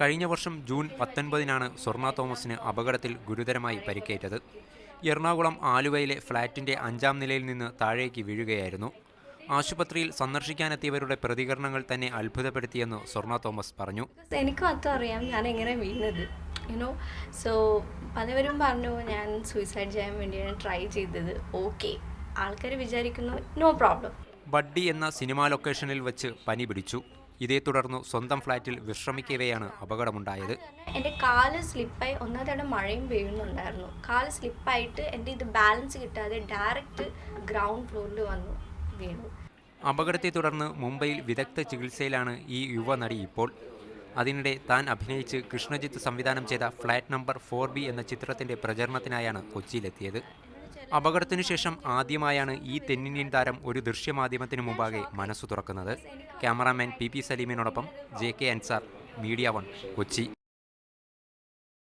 കഴിഞ്ഞ വർഷം ജൂൺ പത്തൊൻപതിനാണ് സ്വർണ തോമസിന് അപകടത്തിൽ ഗുരുതരമായി പരിക്കേറ്റത്. എറണാകുളം ആലുവയിലെ ഫ്ളാറ്റിന്റെ അഞ്ചാം നിലയിൽ നിന്ന് താഴേക്ക് വീഴുകയായിരുന്നു. ആശുപത്രിയിൽ സന്ദർശിക്കാനെത്തിയവരുടെ പ്രതികരണങ്ങൾ തന്നെ അത്ഭുതപ്പെടുത്തിയെന്ന് സ്വർണ തോമസ് പറഞ്ഞു. എനിക്ക് മാത്രം അറിയാം. ഞാൻ എങ്ങനെ വീണത് യുനോ സോ പലവരും പറഞ്ഞു ഞാൻ സൂയിസൈഡ് ചെയ്യാൻ വേണ്ടിയാണ് ട്രൈ ചെയ്തത്. ഓക്കെ ആൾക്കാർ വിചാരിക്കുന്നു നോ പ്രോബ്ലം ബഡ്ഡി എന്ന സിനിമാ ലൊക്കേഷനിൽ വെച്ച് പനി പിടിച്ചു. ഇതേ തുടർന്ന് സ്വന്തം ഫ്ളാറ്റിൽ വിശ്രമിക്കവെയാണ് അപകടമുണ്ടായത്. എന്റെ കാൽ സ്ലിപ്പായി ഒന്നാമതവിടെ മഴയും പെയ്യുന്നുണ്ടായിരുന്നു. കാൽ സ്ലിപ്പായിട്ട് എന്റെ ഇത് ബാലൻസ് കിട്ടാതെ ഡയറക്റ്റ് ഗ്രൗണ്ട് ഫ്ലോറിൽ വന്നു വീണു. അപകടത്തെ തുടർന്ന് മുംബൈയിൽ വിദഗ്ധ ചികിത്സയിലാണ് ഈ യുവ നടി ഇപ്പോൾ. അതിനിടെ താൻ അഭിനയിച്ച് കൃഷ്ണജിത്ത് സംവിധാനം ചെയ്ത ഫ്ലാറ്റ് നമ്പർ ഫോർ ബി എന്ന ചിത്രത്തിന്റെ പ്രചരണത്തിനായാണ് കൊച്ചിയിലെത്തിയത്. അപകടത്തിനു ശേഷം ആദ്യമായാണ് ഈ തെന്നിന്ത്യൻ താരം ഒരു ദൃശ്യമാധ്യമത്തിന് മുമ്പാകെ മനസ്സു തുറക്കുന്നത്. Cameraman P P സലീമിനോടൊപ്പം J K Ansar media one Kochi.